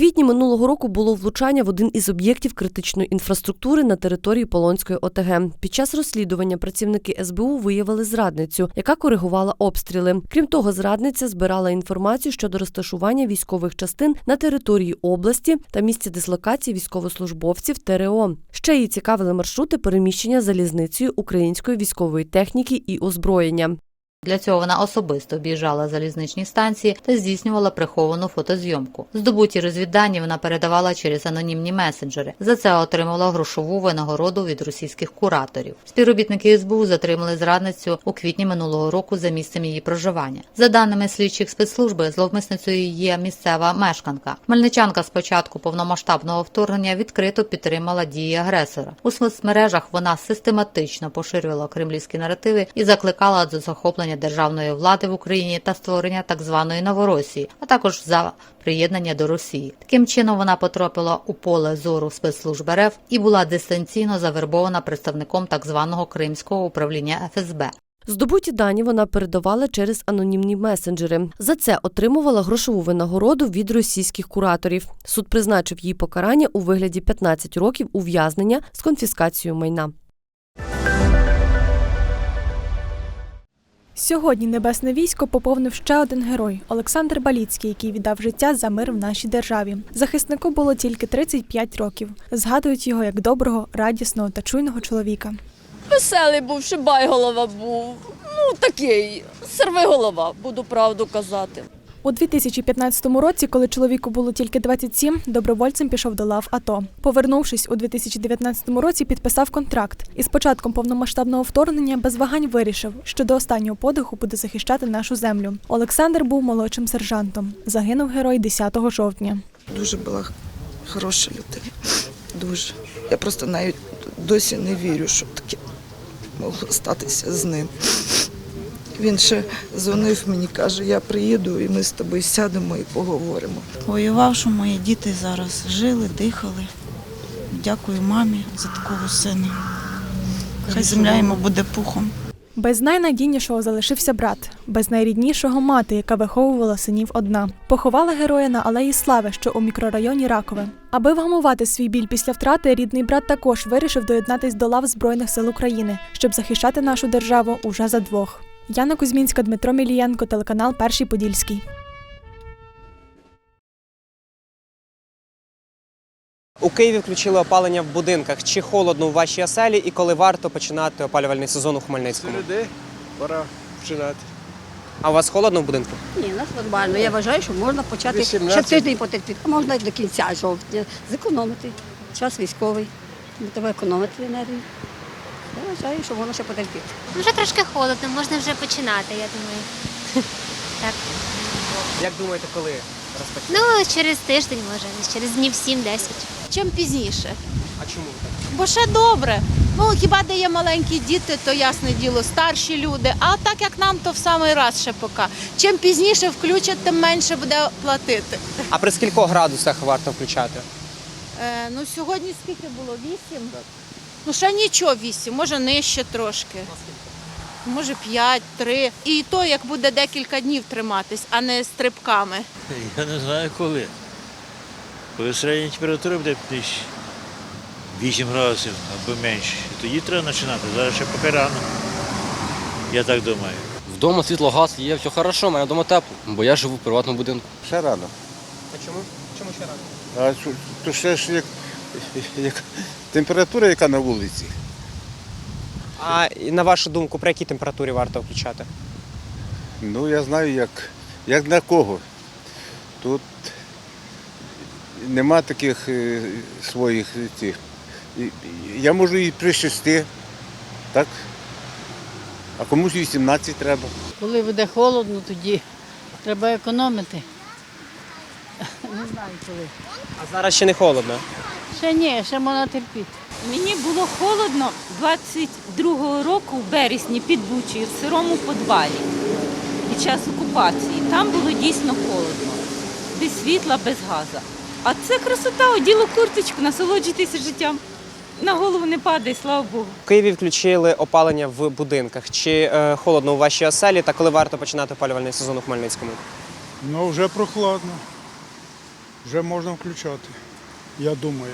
квітні минулого року було влучання в один із об'єктів критичної інфраструктури на території Полонської ОТГ. Під час розслідування працівники СБУ виявили зрадницю, яка коригувала обстріли. Крім того, зрадниця збирала інформацію щодо розташування військових частин на території області та місця дислокації військовослужбовців ТРО. Ще її цікавили маршрути переміщення залізницею української військової техніки і озброєння. Для цього вона особисто об'їжджала залізничні станції та здійснювала приховану фотозйомку. Здобуті розвіддані вона передавала через анонімні месенджери. За це отримала грошову винагороду від російських кураторів. Співробітники СБУ затримали зрадницю у квітні минулого року за місцем її проживання. За даними слідчих спецслужби, зловмисницею є місцева мешканка. Хмельничанка з початку повномасштабного вторгнення відкрито підтримала дії агресора. У соцмережах вона систематично поширювала кремлівські наративи і закликала до захоплення державної влади в Україні та створення так званої Новоросії, а також за приєднання до Росії. Таким чином вона потрапила у поле зору спецслужб РФ і була дистанційно завербована представником так званого Кримського управління ФСБ. Здобуті дані вона передавала через анонімні месенджери. За це отримувала грошову винагороду від російських кураторів. Суд призначив їй покарання у вигляді 15 років ув'язнення з конфіскацією майна. Сьогодні небесне військо поповнив ще один герой Олександр Баліцький, який віддав життя за мир в нашій державі. Захиснику було тільки 35 років. Згадують його як доброго, радісного та чуйного чоловіка. Веселий був, шибай голова був. Ну такий, серви голова, буду правду казати. У 2015 році, коли чоловіку було тільки 27, добровольцем пішов до лав АТО. Повернувшись у 2019 році, підписав контракт і з початком повномасштабного вторгнення без вагань вирішив, що до останнього подиху буде захищати нашу землю. Олександр був молодшим сержантом. Загинув герой 10 жовтня. Дуже була хороша людина. Дуже. Я просто навіть досі не вірю, що таке могло статися з ним. Він ще дзвонив мені, каже, я приїду і ми з тобою сядемо і поговоримо. Воював, що мої діти зараз жили, дихали. Дякую мамі за такого сина. Хай земля йому буде пухом. Без найнадійнішого залишився брат, без найріднішого мати, яка виховувала синів одна. Поховала героя на алеї Слави, що у мікрорайоні Ракове. Аби вгамувати свій біль після втрати, рідний брат також вирішив доєднатись до лав Збройних сил України, щоб захищати нашу державу уже за двох. Яна Кузьмінська, Дмитро Мілієнко, телеканал Перший Подільський. У Києві включили опалення в будинках. Чи холодно у вашій оселі і коли варто починати опалювальний сезон у Хмельницькому? Людей пора починати. А у вас холодно в будинку? Ні, у нас нормально. Я вважаю, що можна почати 18. ще тиждень потерпіти, а можна і до кінця жовтня. Зекономити. Час військовий. Ми треба економити енергію. Я вважаю, що можна ще потерпіти. Вже трошки холодно, можна вже починати, я думаю. Так. Як думаєте, коли розпочнете? Ну, через тиждень, може, через днів 7-10. Чим пізніше. А чому? Бо ще добре. Ну, хіба де є маленькі діти, то ясне діло, старші люди. А так як нам, то в самий раз ще поки. Чим пізніше включать, тим менше буде платити. А при скількох градусах варто включати? Е, ну, сьогодні скільки було? Вісім? Ну, ще нічого вісім, може нижче трошки. Може п'ять, три. І то, як буде декілька днів триматись, а не стрибками. Я не знаю коли. Коли середня температура буде десь 8 градусів або менше, тоді треба починати. Зараз ще поки рано. Я так думаю. Вдома світло, газ є, все хорошо, у мене вдома тепло, бо я живу в приватному будинку. Ще рано. А чому? Чому ще рано? А то ще ж як, як температура, яка на вулиці. А на вашу думку, при якій температурі варто включати? Ну, я знаю, як, як на кого. Тут нема таких е, своїх цих. І- і Я можу і при шести, так? А комусь 18 треба. Коли буде холодно, тоді треба економити. Не знаю коли. А зараз ще не холодно. Ще ні, ще можна терпіти. Мені було холодно 22-го року в березні під Бучею в сирому подвалі під час окупації. Там було дійсно холодно, без світла, без газу. А це красота, оділо курточку, насолоджуйтеся життям. На голову не падає, слава Богу. В Києві включили опалення в будинках. Чи е, холодно у вашій оселі та коли варто починати опалювальний сезон у Хмельницькому? Ну, вже прохладно. Вже можна включати, я думаю.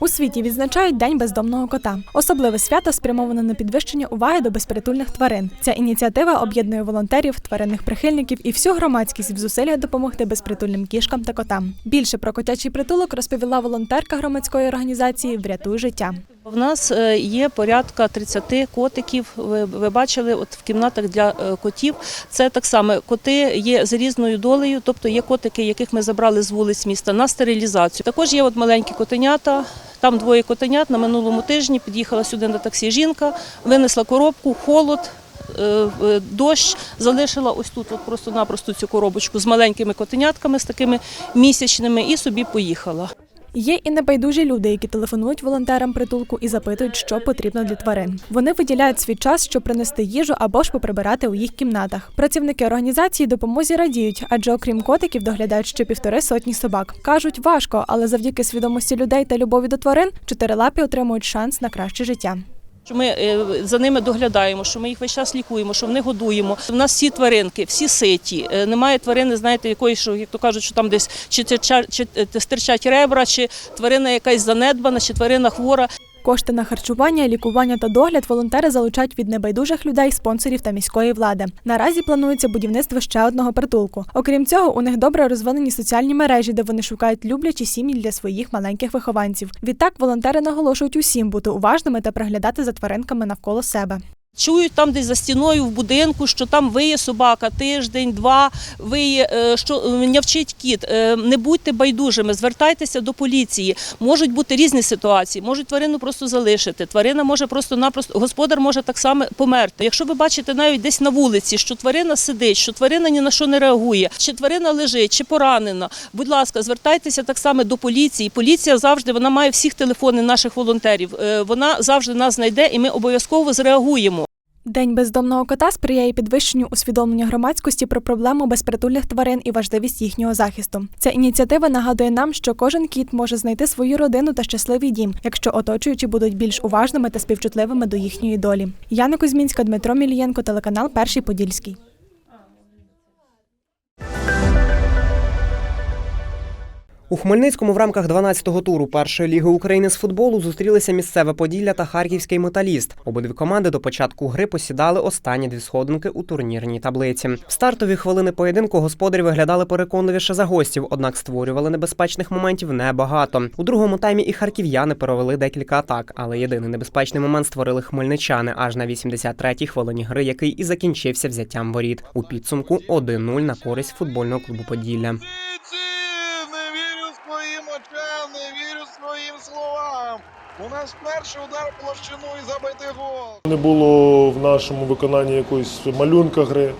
У світі відзначають День бездомного кота. Особливе свято спрямоване на підвищення уваги до безпритульних тварин. Ця ініціатива об'єднує волонтерів, тваринних прихильників і всю громадськість в зусиллях допомогти безпритульним кішкам та котам. Більше про котячий притулок розповіла волонтерка громадської організації Врятуй життя. В нас е, є порядка 30 котиків. Ви, ви бачили, от в кімнатах для е, котів. Це так само коти є з різною долею, тобто є котики, яких ми забрали з вулиць міста на стерилізацію. Також є от маленькі котенята. Там двоє котенят на минулому тижні під'їхала сюди на таксі жінка, винесла коробку, холод. е, Дощ залишила ось тут, от просто-напросто цю коробочку з маленькими котенятками, з такими місячними, і собі поїхала. Є і небайдужі люди, які телефонують волонтерам притулку і запитують, що потрібно для тварин. Вони виділяють свій час, щоб принести їжу або ж поприбирати у їх кімнатах. Працівники організації допомозі радіють, адже окрім котиків доглядають ще півтори сотні собак. кажуть, важко, але завдяки свідомості людей та любові до тварин чотирилапі отримують шанс на краще життя. Що ми е, за ними доглядаємо, що ми їх весь час лікуємо, що вони годуємо. У нас всі тваринки, всі ситі. Е, Немає тварини, знаєте, якої, що як то кажуть, що там десь чи, е, стирчать ребра, чи тварина якась занедбана, чи тварина хвора. Кошти на харчування, лікування та догляд волонтери залучають від небайдужих людей, спонсорів та міської влади. Наразі планується будівництво ще одного притулку. Окрім цього, у них добре розвинені соціальні мережі, де вони шукають люблячі сім'ї для своїх маленьких вихованців. Відтак волонтери наголошують усім бути уважними та приглядати за тваринками навколо себе. Чують там десь за стіною в будинку, що там виє собака тиждень, два, виє, е, що е, нявчить кіт. Е, Не будьте байдужими, звертайтеся до поліції. Можуть бути різні ситуації, можуть тварину просто залишити. Тварина може просто-напросто, господар може так само померти. Якщо ви бачите навіть десь на вулиці, що тварина сидить, що тварина ні на що не реагує, чи тварина лежить, чи поранена, будь ласка, звертайтеся так само до поліції. Поліція завжди вона має всіх телефони наших волонтерів. Вона завжди нас знайде, і ми обов'язково зреагуємо. День бездомного кота сприяє підвищенню усвідомлення громадськості про проблему безпритульних тварин і важливість їхнього захисту. Ця ініціатива нагадує нам, що кожен кіт може знайти свою родину та щасливий дім, якщо оточуючі будуть більш уважними та співчутливими до їхньої долі. Яна Кузьмінська, Дмитро Мілієнко, телеканал Перший Подільський. У Хмельницькому в рамках 12-го туру першої ліги України з футболу зустрілися місцеве Поділля та Харківський металіст. Обидві команди до початку гри посідали останні дві сходинки у турнірній таблиці. В стартові хвилини поєдинку господарі виглядали переконливіше за гостів, однак створювали небезпечних моментів небагато. У другому таймі і харків'яни провели декілька атак, але єдиний небезпечний момент створили хмельничани аж на 83-й хвилині гри, який і закінчився взяттям воріт. У підсумку 1-0 на користь футбольного клубу Поділля. У нас перший удар площину і забитий гол. Не було в нашому виконанні якоїсь малюнка гри,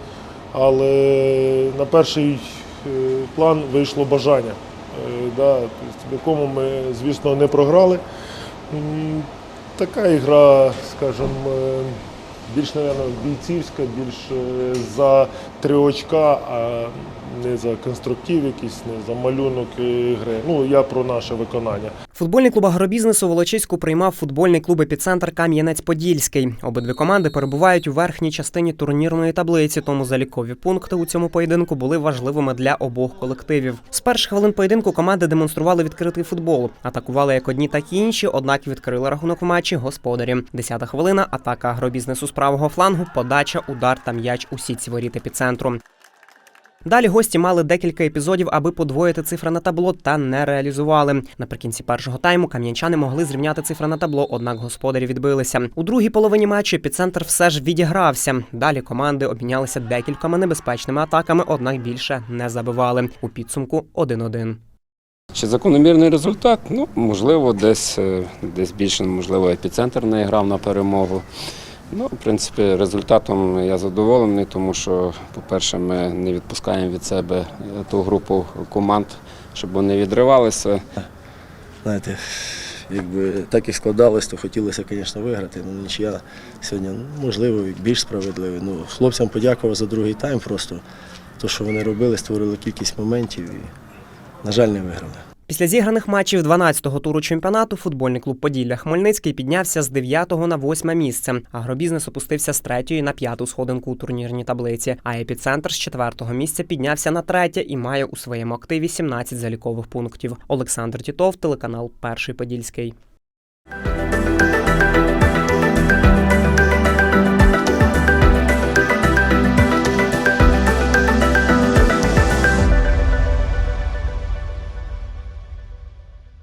але на перший е, план вийшло бажання, е, в якому ми, звісно, не програли. Така ігра, скажімо, е, більш, мабуть, бійцівська, більш е, за три очка, а не за конструктив якийсь, не за малюнок гри. Ну, я про наше виконання. Футбольний клуб агробізнесу Волочиську приймав футбольний клуб епіцентр Кам'янець-Подільський. Обидві команди перебувають у верхній частині турнірної таблиці, тому залікові пункти у цьому поєдинку були важливими для обох колективів. З перших хвилин поєдинку команди демонстрували відкритий футбол, атакували як одні, так і інші, однак відкрили рахунок в матчі господарі. Десята хвилина атака агробізнесу з правого флангу, подача, удар та м'яч у сітці воріт епіцентру. Далі гості мали декілька епізодів, аби подвоїти цифри на табло, та не реалізували. Наприкінці першого тайму кам'янчани могли зрівняти цифри на табло, однак господарі відбилися. У другій половині матчу епіцентр все ж відігрався. Далі команди обмінялися декількома небезпечними атаками, однак більше не забивали. У підсумку 1-1. Чи закономірний результат? Ну, можливо, десь, е, десь більше, можливо, епіцентр не грав на перемогу. Ну, в принципі, результатом я задоволений, тому що, по-перше, ми не відпускаємо від себе е, ту групу команд, щоб вони відривалися. Знаєте, якби так і складалось, то хотілося, звісно, виграти. Ну, нічия сьогодні, можливо, більш справедливо. Ну, хлопцям подякував за другий тайм просто. То, що вони робили, створили кількість моментів і, на жаль, не виграли. Після зіграних матчів 12-го туру чемпіонату футбольний клуб Поділля Хмельницький піднявся з 9-го на 8 місце. Агробізнес опустився з 3-ї на 5-ту сходинку у турнірній таблиці. А епіцентр з 4-го місця піднявся на 3 і має у своєму активі 17 залікових пунктів. Олександр Тітов, телеканал Перший Подільський.